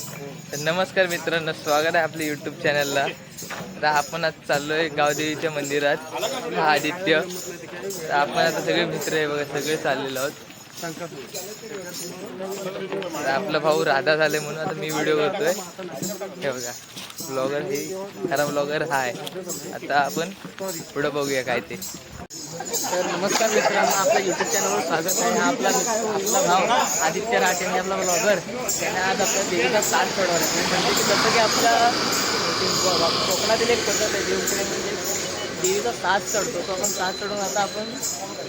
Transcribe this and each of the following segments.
तर नमस्कार मित्रांनो स्वागत आहे आपल्या यूट्यूब चॅनलला तर आपण आज चाललोय गावदेवीच्या मंदिरात हा आदित्य. तर आपण आता सगळे मित्र आहे बघा सगळे चाललेलो आहोत. तर आपला भाऊ राधा झाले म्हणून आता मी व्हिडिओ करतोय. हे बघा ब्लॉगर हे खरा ब्लॉगर हा आहे. आता आपण पुढं बघूया काय ते. तर नमस्कार मित्रांनो आपल्या युट्यूब चॅनलवर स्वागत आहे. हा आपला आपला भाव आदित्य राठेंनी यांनी आपला ब्लॉगर त्याने आज आपल्या देवीचा साथ चढवला म्हणजे की जसं की आपल्या कोकणातील एक पद्धत आहे देवकडे म्हणजे देवीचा साथ चढतो तो आपण साथ चढवून आता आपण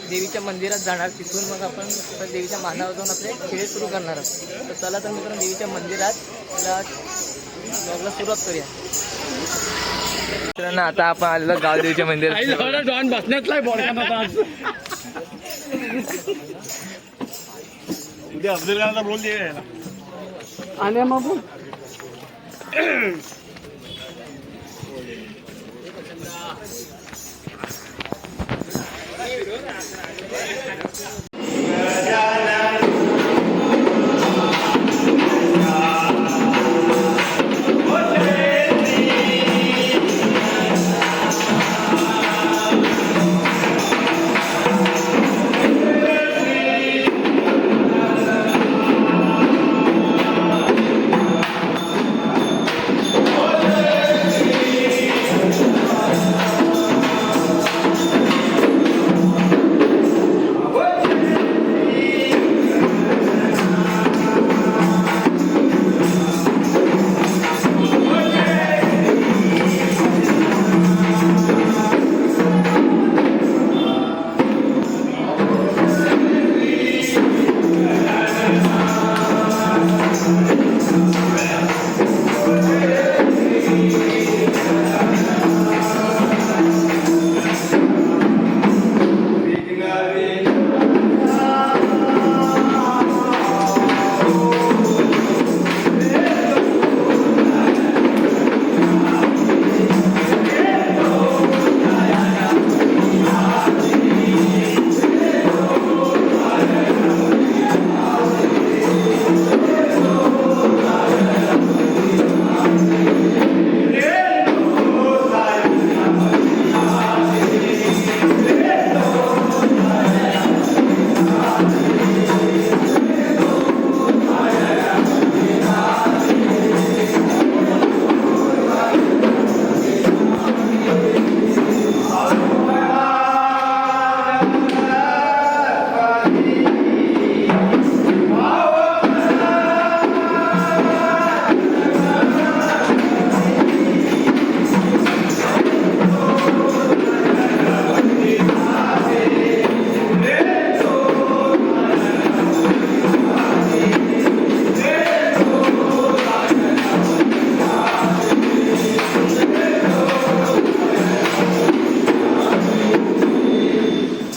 देवीच्या मंदिरात जाणार. तिथून मग आपण देवीच्या मानावर जाऊन आपले खेळ सुरू करणार आहोत. तर चला तर मित्रांनो देवीच्या मंदिरात त्याला ब्लॉगला सुरुवात करूया. मित्रांनो आता आपण आलेलो गावदेवीच्या मंदिरात. डॉन बसण्यातला उद्या रोल दे आणि मग.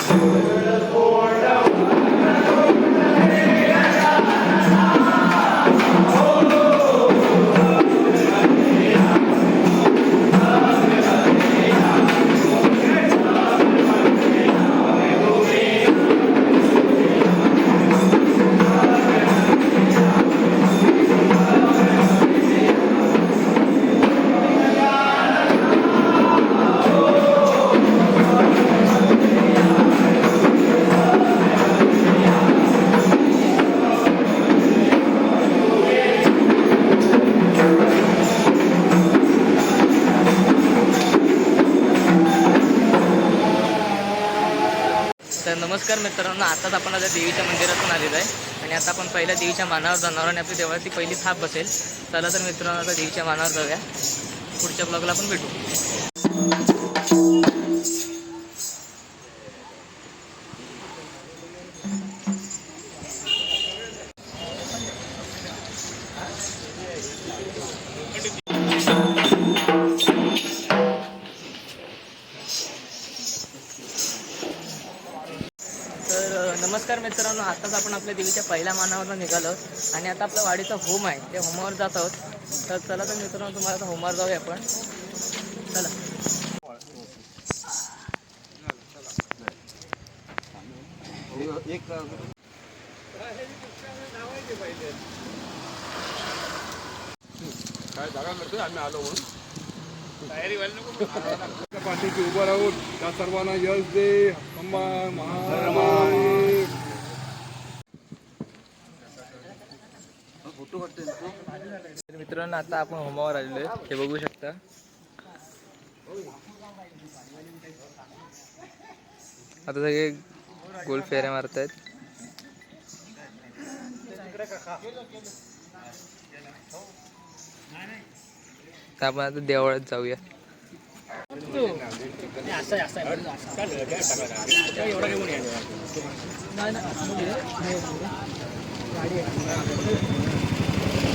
see what तर नमस्कार मित्रांनो आताच आपण आता देवीच्या मंदिरातून आलेलो आहे. आणि आता आपण पहिल्या देवीच्या मानावर जाणार आणि आपली देवाची पहिली थाप बसेल. चला तर मित्रांनो आता देवीच्या मानावर जाऊया. पुढच्या ब्लॉगला आपण भेटू. मित्रांनो आताच आपण आपल्या देवीच्या पहिल्या मानावर निघालो आणि आता आपला वाडीचा होम आहे. त्या होमावर जात आहोत. तर चला तर मित्रांनो तुम्हाला आता होमावर जाऊया आपण. चला. एक पाठीशी उभं राहून त्या सर्वांना यश दे. महाराज. तर मित्रांनो आता आपण होमावर आलेलो आहे हे बघू शकता. आता सगळे गोल फेऱ्या मारतायत. तर आपण आता देवळात जाऊया.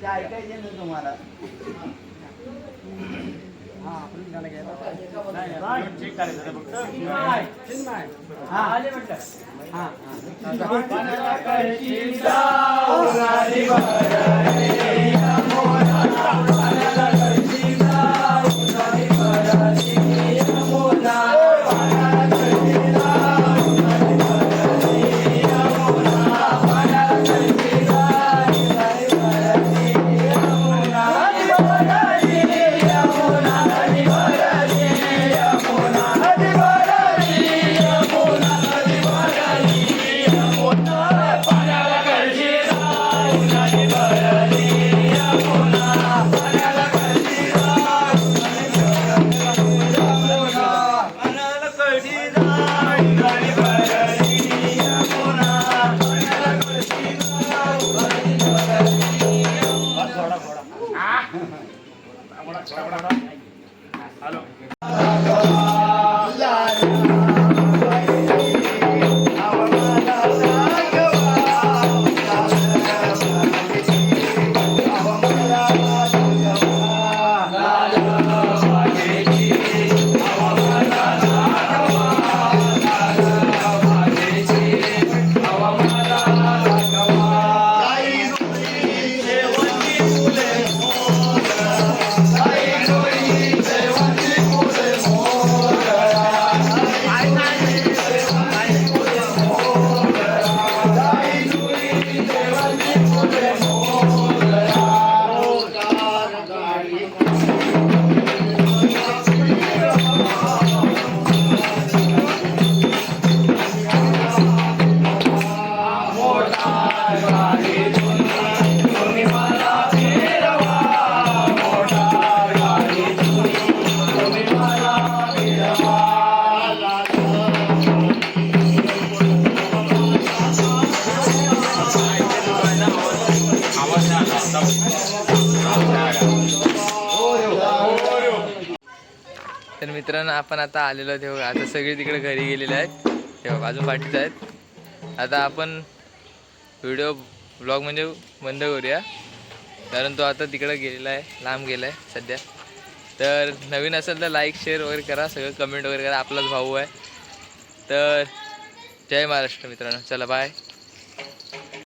ते ऐकायचे नाही तुम्हाला Hadi तर मित्रांनो आपण आता आलेलो आहोत. आता सगळे तिकडे घरी गेलेले आहेत. तेव्हा अजून पाठीत आहेत. आता आपण व्हिडिओ ब्लॉग म्हणजे बंद करूया. कारण तो आता तिकडं गेलेला आहे लांब गेला आहे सध्या. तर नवीन असेल तर लाईक शेअर वगैरे करा सगळं कमेंट वगैरे करा. आपलाच भाऊ आहे. तर जय महाराष्ट्र मित्रांनो. चला बाय